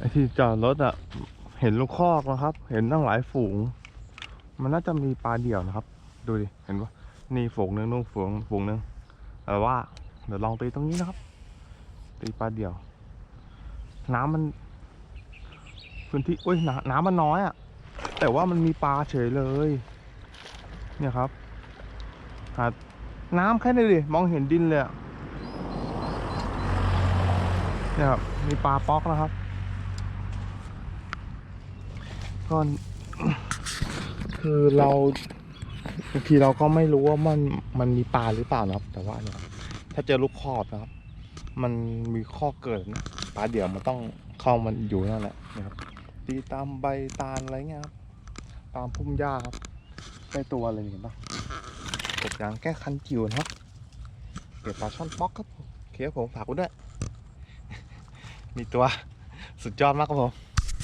ไอที่จอดรถอะเห็นลูกคอกนะครับ เห็นตั้งหลายฝูง มันน่าจะมีปลาเดี่ยวนะครับ ดูดิ เห็นปะนี่ฝูงหนึ่งนู่นฝูงฝูงหนึ่งแต่ว่า เดี๋ยวลองตีตรงนี้นะครับ ตีปลาเดี่ยว น้ำมัน พื้นที่อุ้ยน้ำน้ำมันน้อยอะแต่ว่ามันมีปลาเฉยเลย เนี่ยครับหาน้ำแค่นี้ดิมองเห็นดินเลยเนี่ยครับมีปลาป๊อกนะครับ ก็คือเราบางทีเราก็ไม่รู้ว่ามันมันมีปลาหรือเปล่านะครับ แต่ว่าเนี่ยถ้าเจอลูกคอกนะครับ มันมีข้อเกิดนะปลาเดี่ยวมันต้องเข้ามันอยู่นั่นแหละนะครับตีตามใบตาลอะไรเงี้ยครับตามพุ่มหญ้าครับได้ตัวเลยเห็นปะกบยางแก้คันจิ๋วนะครับเก็บปลาช่อนป๊อกครับผมโอเคครับผมฝากไว้ด้วย มีตัวสุดยอดมากครับผม